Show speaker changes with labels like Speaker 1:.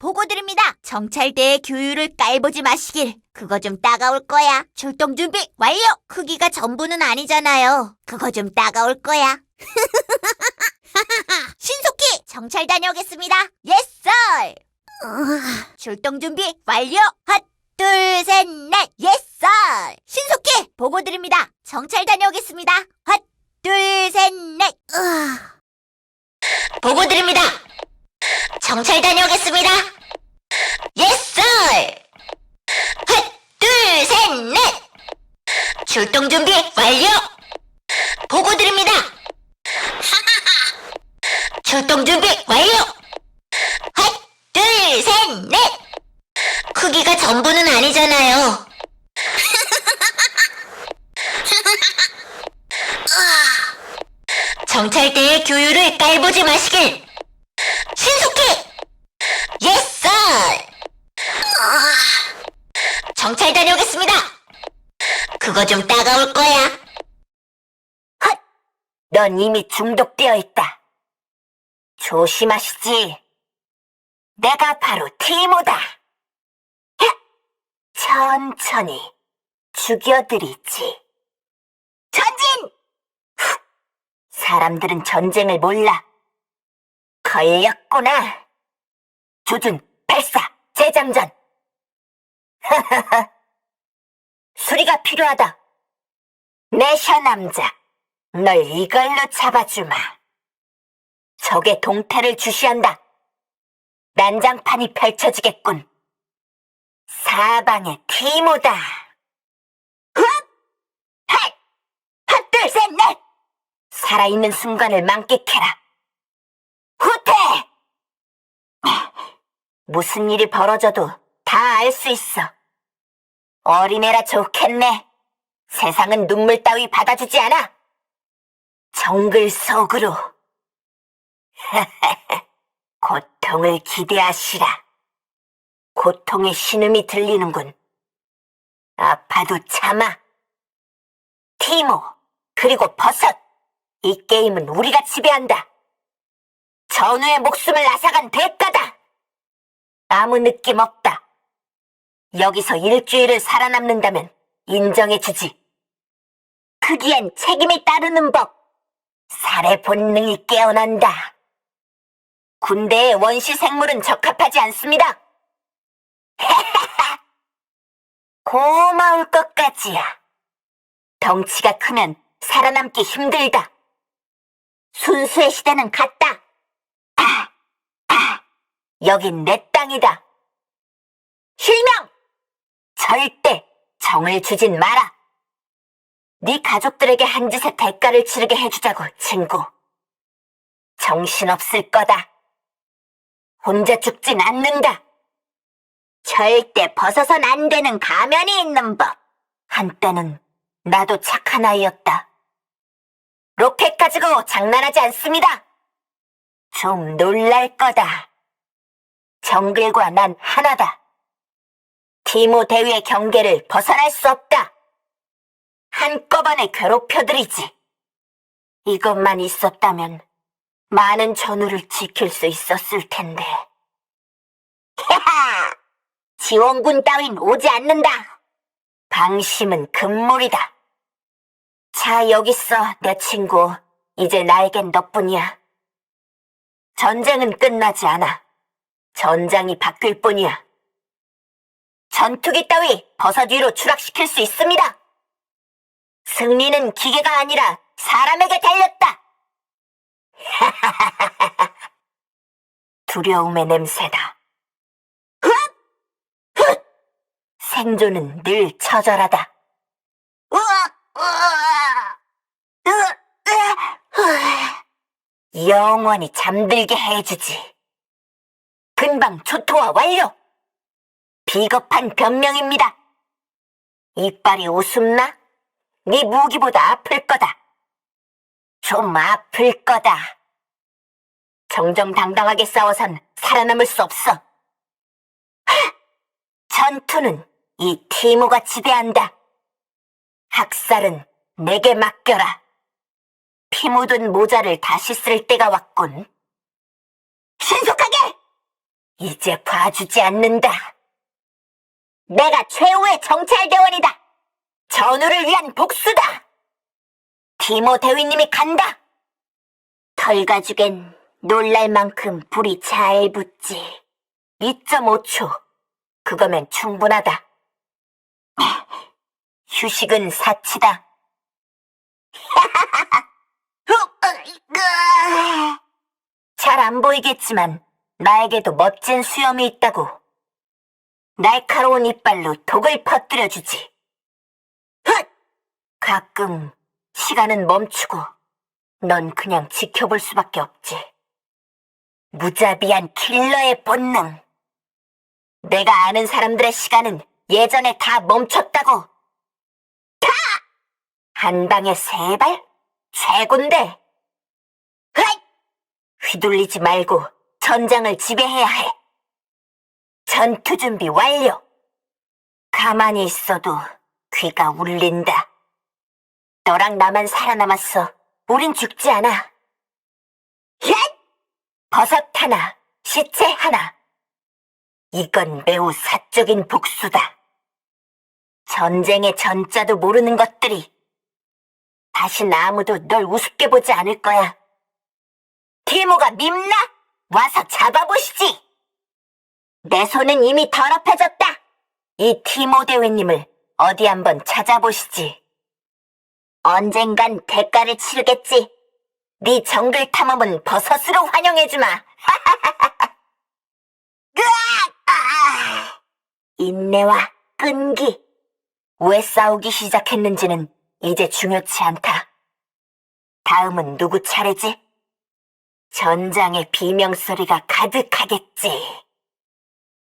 Speaker 1: 보고 드립니다. 정찰대의 규율을 깔보지 마시길. 그거 좀 따가울 거야. 출동 준비 완료. 크기가 전부는 아니잖아요. 그거 좀 따가울 거야. 신속히 정찰 다녀오겠습니다. 예스 썰. 출동 준비 완료. 핫, 둘, 셋, 넷. 예스 썰. 신속히 보고 드립니다. 정찰 다녀오겠습니다. 핫, 둘, 셋, 넷. 보고 드립니다. 정찰 다녀오겠습니다. 예스 썰. 핫, 둘, 셋, 넷. 출동 준비 완료. 보고 드립니다. 출동 준비 완료. 핫, 둘, 셋, 넷. 크기가 전부는 아니잖아요. 정찰대의 규율을 깔보지 마시길. 신속히! 예스! 썰! 정찰 다녀오겠습니다. 그거 좀 따가울 거야. 헛! 넌 이미 중독되어 있다. 조심하시지. 내가 바로 티모다. 야! 천천히 죽여드리지. 전진! 후! 사람들은 전쟁을 몰라. 걸렸구나. 조준, 발사, 재장전. 수리가 필요하다. 내셔 남자, 널 이걸로 잡아주마. 적의 동태를 주시한다. 난장판이 펼쳐지겠군. 사방의 티모다. 흡! 핫! 핫, 둘, 셋, 넷! 살아있는 순간을 만끽해라. 후퇴! 무슨 일이 벌어져도 다 알 수 있어. 어린애라 좋겠네. 세상은 눈물 따위 받아주지 않아. 정글 속으로. 고통을 기대하시라. 고통의 신음이 들리는군. 아파도 참아. 티모, 그리고 버섯. 이 게임은 우리가 지배한다. 전우의 목숨을 앗아간 대가다. 아무 느낌 없다. 여기서 일주일을 살아남는다면 인정해주지. 크기엔 책임이 따르는 법. 살해 본능이 깨어난다. 군대의 원시 생물은 적합하지 않습니다. 고마울 것까지야. 덩치가 크면 살아남기 힘들다. 순수의 시대는 갔다. 아, 아, 여긴 내 땅이다. 실명! 절대 정을 주진 마라. 네 가족들에게 한 짓의 대가를 치르게 해주자고, 친구. 정신없을 거다. 혼자 죽진 않는다. 절대 벗어선 안 되는 가면이 있는 법. 한때는 나도 착한 아이였다. 로켓 가지고 장난하지 않습니다. 좀 놀랄 거다. 정글과 난 하나다. 티모 대위의 경계를 벗어날 수 없다. 한꺼번에 괴롭혀드리지. 이것만 있었다면 많은 전우를 지킬 수 있었을 텐데. 헤하! 지원군 따윈 오지 않는다. 방심은 금물이다. 자, 여기 있어, 내 친구. 이제 나에겐 너뿐이야. 전쟁은 끝나지 않아. 전장이 바뀔 뿐이야. 전투기 따위 버섯 위로 추락시킬 수 있습니다. 승리는 기계가 아니라 사람에게 달렸다. 두려움의 냄새다. 생존은 늘 처절하다. 영원히 잠들게 해주지. 금방 초토화 완료! 비겁한 변명입니다. 이빨이 웃음나? 네 무기보다 아플 거다. 좀 아플 거다. 정정당당하게 싸워선 살아남을 수 없어. 하! 전투는 이 티모가 지배한다. 학살은 내게 맡겨라. 피 묻은 모자를 다시 쓸 때가 왔군. 신속하게! 이제 봐주지 않는다. 내가 최후의 정찰대원이다. 전우를 위한 복수다. 티모 대위님이 간다. 털가죽엔 놀랄 만큼 불이 잘 붙지. 2.5초. 그거면 충분하다. 휴식은 사치다. 잘 안 보이겠지만 나에게도 멋진 수염이 있다고. 날카로운 이빨로 독을 퍼뜨려주지. 훗! 가끔 시간은 멈추고 넌 그냥 지켜볼 수밖에 없지. 무자비한 킬러의 본능. 내가 아는 사람들의 시간은 예전에 다 멈췄다고. 타! 한 방에 세 발? 최곤데. 헛! 휘둘리지 말고 전장을 지배해야 해. 전투 준비 완료. 가만히 있어도 귀가 울린다. 너랑 나만 살아남았어. 우린 죽지 않아. 헷! 버섯 하나, 시체 하나. 이건 매우 사적인 복수다. 전쟁의 전자도 모르는 것들이 다신 아무도 널 우습게 보지 않을 거야. 티모가 밉나? 와서 잡아보시지. 내 손은 이미 더럽혀졌다. 이 티모 대위님을 어디 한번 찾아보시지. 언젠간 대가를 치르겠지. 네 정글 탐험은 버섯으로 환영해주마. 으악! 아! 인내와 끈기. 왜 싸우기 시작했는지는 이제 중요치 않다. 다음은 누구 차례지? 전장의 비명소리가 가득하겠지.